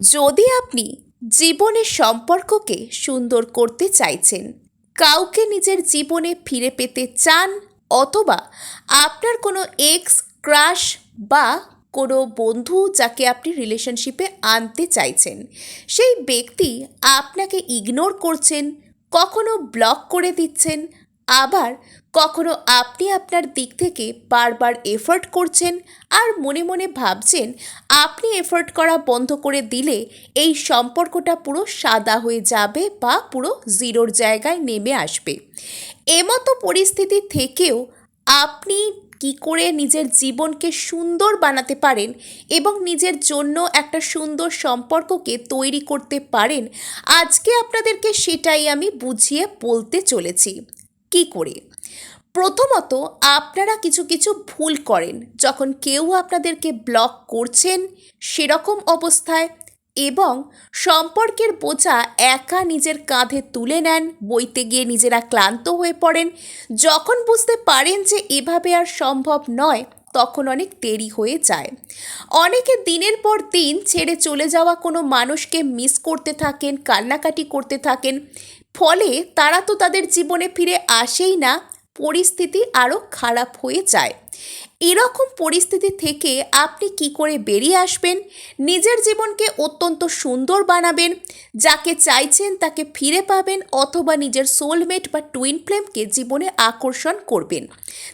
যদি আপনি জীবনের সম্পর্ককে সুন্দর করতে চাইছেন, কাউকে নিজের জীবনে ফিরে পেতে চান, অথবা আপনার কোনো এক্স, ক্রাশ বা কোনো বন্ধু যাকে আপনি রিলেশনশিপে আনতে চাইছেন, সেই ব্যক্তি আপনাকে ইগনোর করছেন, কখনো ব্লক করে দিচ্ছেন আবার কখনো আপনি আপনার দিক থেকে বারবার এফোর্ট করছেন আর মনে মনে ভাবছেন আপনি এফোর্ট করা বন্ধ করে দিলে এই সম্পর্কটা পুরো সাদা হয়ে যাবে বা পুরো জিরোর জায়গায় নেমে আসবে। এমতো পরিস্থিতি থেকেও আপনি কি করে নিজের জীবনকে সুন্দর বানাতে পারেন এবং নিজের জন্য একটা সুন্দর সম্পর্ককে তৈরি করতে পারেন, আজকে আপনাদেরকে সেটাই আমি বুঝিয়ে বলতে চলেছি। কি করে? প্রথমত আপনারা কিছু কিছু ভুল করেন। যখন কেউ আপনাদেরকে ব্লক করছেন সেরকম অবস্থায় এবং সম্পর্কের বোঝা একা নিজের কাঁধে তুলে নেন, বইতে গিয়ে নিজেরা ক্লান্ত হয়ে পড়েন, যখন বুঝতে পারেন যে এভাবে আর সম্ভব নয়, তখন অনেক দেরি হয়ে যায়। অনেকে দিনের পর দিন ছেড়ে চলে যাওয়া কোনো মানুষকে মিস করতে থাকেন, কান্নাকাটি করতে থাকেন ফলে তারা তো তাদের জীবনে ফিরে আসেই না, পরিস্থিতি আরও খারাপ হয়ে যায়। এরকম পরিস্থিতি থেকে আপনি কি করে বেরিয়ে আসবেন? নিজের জীবনকে অত্যন্ত সুন্দর বানাবেন, যাকে চাইছেন তাকে ফিরে পাবেন, অথবা নিজের সোলমেট বা টুইন ফ্লেমকে জীবনে আকর্ষণ করবেন।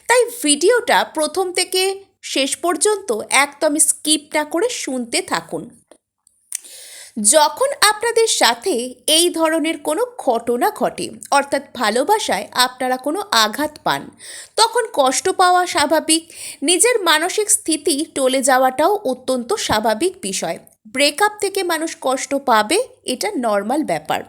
তাই ভিডিওটা প্রথম থেকে শেষ পর্যন্ত একদম স্কিপ না করে শুনতে থাকুন। যখন আপনাদের সাথে এই ধরনের কোনো ঘটনা ঘটে, অর্থাৎ ভালোবাসায় আপনারা কোনো আঘাত পান, তখন কষ্ট পাওয়া স্বাভাবিক, নিজের মানসিক স্থিতি টলে যাওয়াটাও অত্যন্ত স্বাভাবিক বিষয়। ব্রেকআপ থেকে মানুষ কষ্ট পাবে, এটা নর্মাল ব্যাপার।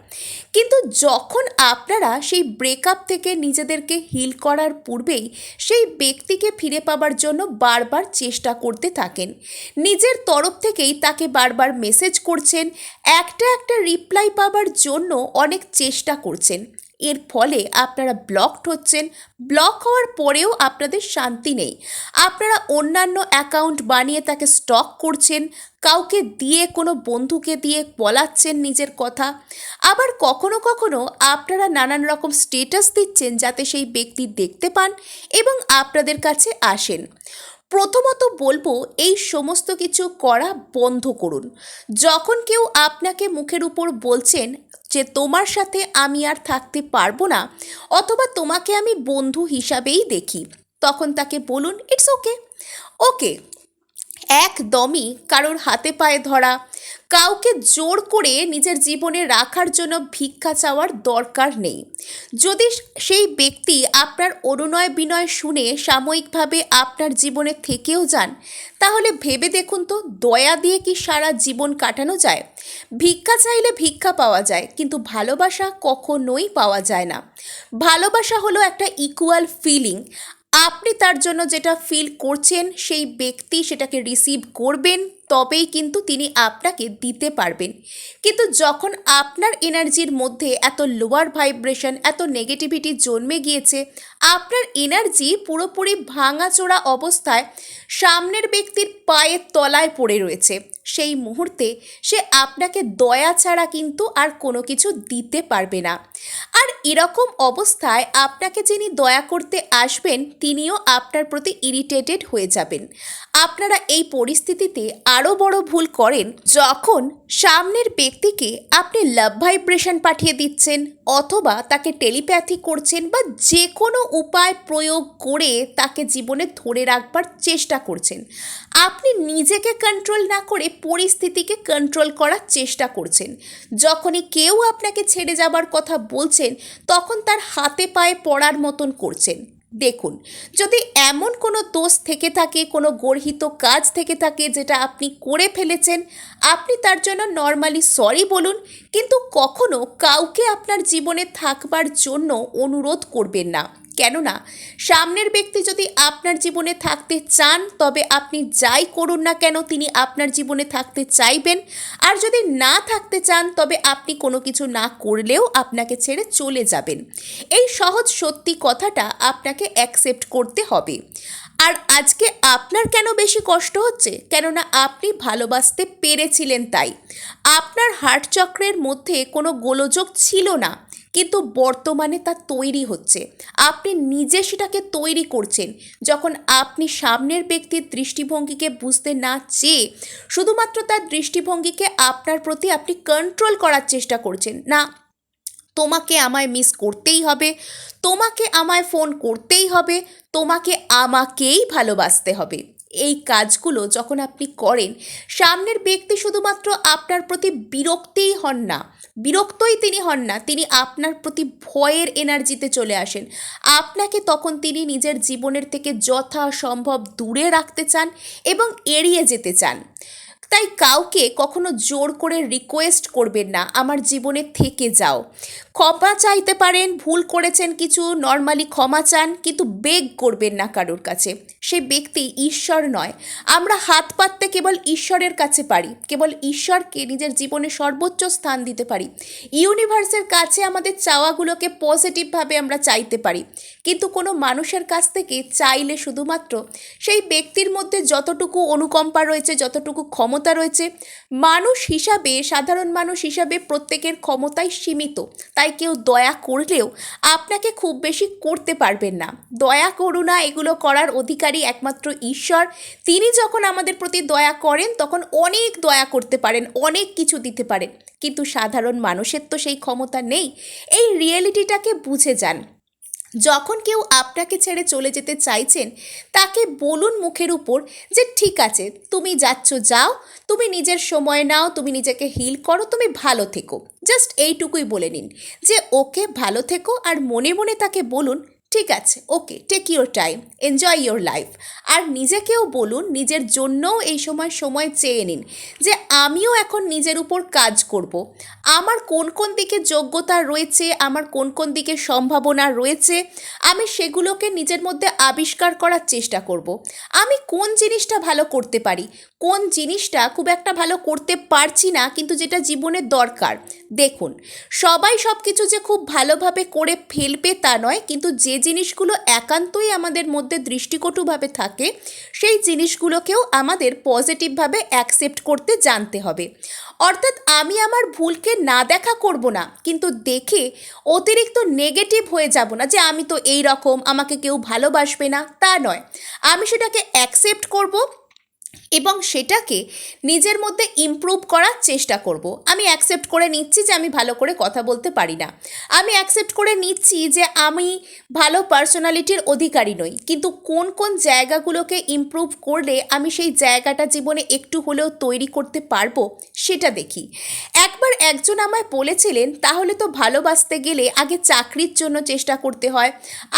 কিন্তু যখন আপনারা সেই ব্রেকআপ থেকে নিজেদেরকে হিল করার পূর্বেই সেই ব্যক্তিকে ফিরে পাবার জন্য বারবার চেষ্টা করতে থাকেন। নিজের তরফ থেকেই তাকে বারবার মেসেজ করছেন, একটা একটা রিপ্লাই পাবার জন্য অনেক চেষ্টা করছেন। এর ফলে আপনারা ব্লকড হচ্ছেন। ব্লক হওয়ার পরেও আপনাদের শান্তি নেই। আপনারা অন্যান্য অ্যাকাউন্ট বানিয়ে তাকে স্টক করছেন, কাউকে দিয়ে, কোনো বন্ধুকে দিয়ে বলাচ্ছেন নিজের কথা। আবার কখনো কখনো আপনারা নানান রকম স্টেটাস দিচ্ছেন যাতে সেই ব্যক্তি দেখতে পান এবং আপনাদের কাছে আসেন। প্রথমত বলব, এই সমস্ত কিছু করা বন্ধ করুন। যখন কেউ আপনাকে মুখের উপর বলছেন যে তোমার সাথে আমি আর থাকতে পারব না, অথবা তোমাকে আমি বন্ধু হিসাবেই দেখি। তখন তাকে বলুন ইটস ওকে ওকে একদমই কারোর হাতে পায়ে ধরা। কাউকে জোর করে নিজের জীবনে রাখার জন্য ভিক্ষা চাওয়ার দরকার নেই। যদি সেই ব্যক্তি আপনার অনুনয় বিনয় শুনে সাময়িকভাবে আপনার জীবনে থেকেও যান, তাহলে ভেবে দেখুন তো দয়া দিয়ে কি সারা জীবন কাটানো যায়। ভিক্ষা চাইলে ভিক্ষা পাওয়া যায়, কিন্তু ভালোবাসা কখনোই পাওয়া যায় না। ভালোবাসা হলো একটা ইকুয়াল ফিলিং আপনি তার জন্য যেটা ফিল করছেন সেই ব্যক্তি সেটাকে রিসিভ করবেন। তবেই কিন্তু তিনি আপনাকে দিতে পারবেন। কিন্তু যখন আপনার এনার্জির মধ্যে এত লোয়ার ভাইব্রেশন এত নেগেটিভিটি জন্মে গিয়েছে, আপনার এনার্জি পুরোপুরি ভাঙাচোরা অবস্থায় সামনের ব্যক্তির পায়ের তলায় পড়ে রয়েছে। সেই মুহূর্তে সে আপনাকে দয়া ছাড়া কিন্তু আর কোনো কিছু দিতে পারবে না। আর এরকম অবস্থায় আপনাকে যিনি দয়া করতে আসবেন, তিনিও আপনার প্রতি ইরিটেটেড হয়ে যাবেন। আপনারা এই পরিস্থিতিতে আরও বড় ভুল করেন যখন সামনের ব্যক্তিকে আপনি লাভ ভাইব্রেশন পাঠিয়ে দিচ্ছেন অথবা তাকে টেলিপ্যাথি করছেন বা যে কোনো উপায় প্রয়োগ করে তাকে জীবনে ধরে রাখবার চেষ্টা করছেন। আপনি নিজেকে কন্ট্রোল না করে পরিস্থিতিকে কন্ট্রোল করার চেষ্টা করছেন। যখনই কেউ আপনাকে ছেড়ে যাবার কথা বলছেন, তখন তার হাতে পায়ে পড়ার মতন করছেন। দেখুন, যদি এমন কোনো দোষ থেকে থাকে, কোনো গর্হিত কাজ থেকে থাকে যেটা আপনি করে ফেলেছেন, আপনি তার জন্য নর্মালি সরি বলুন, কিন্তু কখনো কাউকে আপনার জীবনে থাকবার জন্য অনুরোধ করবেন না। কেননা, সামনের ব্যক্তি যদি আপনার জীবনে থাকতে চান, তবে আপনি যাই করুন না কেন, তিনি আপনার জীবনে থাকতে চাইবেন। আর যদি না থাকতে চান, তবে আপনি কোনো কিছু না করলেও আপনাকে ছেড়ে চলে যাবেন। এই সহজ সত্যি কথাটা আপনাকে অ্যাকসেপ্ট করতে হবে। আর আজকে আপনার কেন বেশি কষ্ট হচ্ছে? কেননা আপনি ভালোবাসতে পেরেছিলেন তাই। আপনার হার্ট চক্রের মধ্যে কোনো গোলযোগ ছিল না। কিন্তু বর্তমানে তা তৈরি হচ্ছে। আপনি নিজে সেটাকে তৈরি করছেন। যখন আপনি সামনের ব্যক্তির দৃষ্টিভঙ্গিকে বুঝতে না চেয়ে শুধুমাত্র তার দৃষ্টিভঙ্গিকে আপনার প্রতি আপনি কন্ট্রোল করার চেষ্টা করছেন, না, তোমাকে আমায় মিস করতেই হবে, তোমাকে আমায় ফোন করতেই হবে, তোমাকে আমাকেই ভালোবাসতে হবে। এই কাজগুলো যখন আপনি করেন, সামনের ব্যক্তি শুধুমাত্র আপনার প্রতি বিরক্তিই হন না। বিরক্তই তিনি হন না, তিনি আপনার প্রতি ভয়ের এনার্জিতে চলে আসেন। আপনাকে তখন তিনি নিজের জীবনের থেকে যথাসম্ভব দূরে রাখতে চান এবং এড়িয়ে যেতে চান। তাই কাউকে কখনো জোর করে রিকোয়েস্ট করবেন না, আমার জীবনে থেকে যাও। ক্ষমা চাইতে পারেন, ভুল করেছেন কিছু নর্মালি ক্ষমা চান, কিন্তু বেগ করবেন না কারোর কাছে। সে ব্যক্তি ঈশ্বর নয়। আমরা হাত পাততে কেবল ঈশ্বরের কাছে পারি, কেবল ঈশ্বরকে নিজের জীবনে সর্বোচ্চ স্থান দিতে পারি। ইউনিভার্সের কাছে আমাদের চাওয়াগুলোকে পজিটিভভাবে আমরা চাইতে পারি, কিন্তু কোনো মানুষের কাছ থেকে চাইলে শুধুমাত্র সেই ব্যক্তির মধ্যে যতটুকু অনুকম্পা রয়েছে, যতটুকু ক্ষমতা রয়েছে, মানুষ হিসাবে, সাধারণ মানুষ হিসাবে প্রত্যেকের ক্ষমতাই সীমিত। তাই কেউ দয়া করলেও আপনাকে খুব বেশি করতে পারবেন না। দয়া করুণা, এগুলো করার অধিকারী একমাত্র ঈশ্বর। তিনি যখন আমাদের প্রতি দয়া করেন, তখন অনেক দয়া করতে পারেন, অনেক কিছু দিতে পারেন। কিন্তু সাধারণ মানুষের তো সেই ক্ষমতা নেই। এই রিয়েলিটিটাকে বুঝে যান। যখন কেউ আপনাকে ছেড়ে চলে যেতে চাইছেন, তাকে বলুন মুখের উপর যে, ঠিক আছে, তুমি যাচ্ছ, যাও, তুমি নিজের সময় নাও, তুমি নিজেকে হিল করো, তুমি ভালো থেকো। জাস্ট এইটুকুই বলে নিন যে, ওকে ভালো থেকো আর মনে মনে তাকে বলুন ঠিক আছে, okay take your time enjoy your life আর নিজেকেও বলুন, নিজের জন্যও এই সময় সময় চেয়ে নিন যে আমিও এখন নিজের উপর কাজ করব। আমার কোন কোন দিকে যোগ্যতা রয়েছে, আমার কোন কোন দিকে সম্ভাবনা রয়েছে, আমি সেগুলোকে নিজের মধ্যে আবিষ্কার করার চেষ্টা করব। আমি কোন জিনিসটা ভালো করতে পারি কোন জিনিসটা খুব একটা ভালো করতে পারছি না, কিন্তু যেটা জীবনের দরকার। দেখুন, সবাই সব কিছু যে খুব ভালোভাবে করে ফেলবে তা নয়, কিন্তু যে জিনিসগুলো একান্তই আমাদের মধ্যে দৃষ্টিকটুভাবে থাকে, সেই জিনিসগুলোকেও আমাদের পজিটিভভাবে অ্যাকসেপ্ট করতে জানতে হবে। অর্থাৎ আমি আমার ভুলকে না দেখা করব না, কিন্তু দেখে অতিরিক্ত নেগেটিভ হয়ে যাব না যে আমি তো এই রকম আমাকে কেউ ভালোবাসবে না, তা নয়। আমি সেটাকে অ্যাকসেপ্ট করব এবং সেটাকে নিজের মধ্যে ইমপ্রুভ করার চেষ্টা করব। আমি অ্যাকসেপ্ট করে নিচ্ছি যে আমি ভালো করে কথা বলতে পারি না। আমি অ্যাকসেপ্ট করে নিচ্ছি যে আমি ভালো পার্সোনালিটির অধিকারী নই। কিন্তু কোন কোন জায়গাগুলোকে ইমপ্রুভ করলে আমি সেই জায়গাটা জীবনে একটু হলেও তৈরি করতে পারব, সেটা দেখি। একবার একজন আমায় বলেছিলেন, তাহলে তো ভালোবাসতে গেলে আগে চাকরির জন্য চেষ্টা করতে হয়।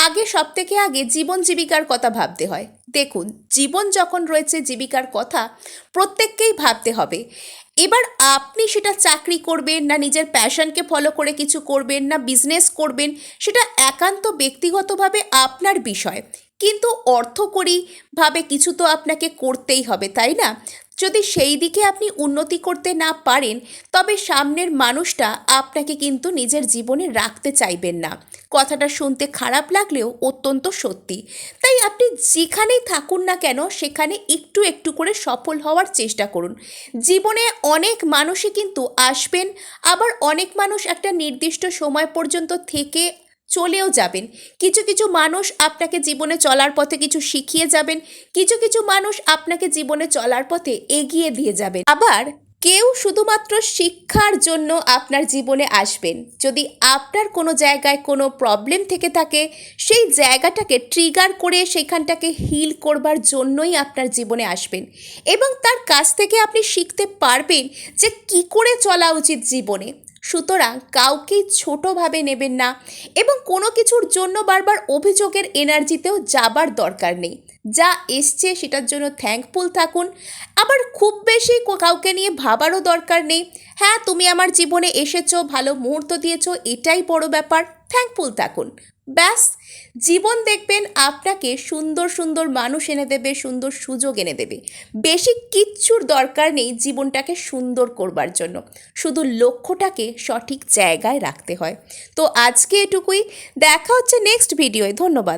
আগে সব থেকে আগে জীবন জীবিকার কথা ভাবতে হয়। দেখুন, জীবন যখন রয়েছে, জীবিকার কথা, প্রত্যেককেই ভাবতে হবে। এবার আপনি সেটা চাকরি করবেন না, নিজের প্যাশনকে ফলো করে কিছু করবেন না, বিজনেস করবেন, সেটা একান্ত ব্যক্তিগতভাবে আপনার বিষয়। কিন্তু অর্থকরীভাবে কিছু তো আপনাকে করতেই হবে, তাই না? যদি সেই দিকে আপনি উন্নতি করতে না পারেন, তবে সামনের মানুষটা আপনাকে কিন্তু নিজের জীবনে রাখতে চাইবেন না। কথাটা শুনতে খারাপ লাগলেও অত্যন্ত সত্যি। তাই আপনি যেখানেই থাকুন না কেন, সেখানে একটু একটু করে সফল হওয়ার চেষ্টা করুন। জীবনে অনেক মানুষই কিন্তু আসবেন, আবার অনেক মানুষ একটা নির্দিষ্ট সময় পর্যন্ত থেকে চলেও যাবেন। কিছু কিছু মানুষ আপনাকে জীবনে চলার পথে কিছু শিখিয়ে যাবেন। কিছু কিছু মানুষ আপনাকে জীবনে চলার পথে এগিয়ে দিয়ে যাবেন। আবার কেউ শুধুমাত্র শিক্ষার জন্য আপনার জীবনে আসবেন। যদি আপনার কোনো জায়গায় কোনো প্রবলেম থেকে থাকে, সেই জায়গাটাকে ট্রিগার করে সেখানটাকে হিল করবার জন্যই আপনার জীবনে আসবেন। এবং তার কাছ থেকে আপনি শিখতে পারবেন যে কি করে চলা উচিত জীবনে। সুতরাং কাউকে ছোটোভাবে নেবেন না এবং কোনো কিছুর জন্য বারবার অভিযোগের এনার্জিতেও যাবার দরকার নেই। যা এসছে সেটার জন্য থ্যাঙ্কফুল থাকুন। আবার খুব বেশি কাউকে নিয়ে ভাবারও দরকার নেই। হ্যাঁ তুমি আমার জীবনে এসেছ, ভালো মুহূর্ত দিয়েছ, এটাই বড় ব্যাপার। থ্যাঙ্কফুল থাকুন। ব্যাস, জীবন দেখবেন আপনাকে সুন্দর সুন্দর মানুষ এনে দেবে, সুন্দর সুযোগ এনে দেবে। বেশি কিচ্ছুর দরকার নেই জীবনটাকে সুন্দর করবার জন্য। শুধু লক্ষ্যটাকে সঠিক জায়গায় রাখতে হয়। তো আজকে এটুকুই। দেখা হচ্ছে নেক্সট ভিডিওয় ধন্যবাদ।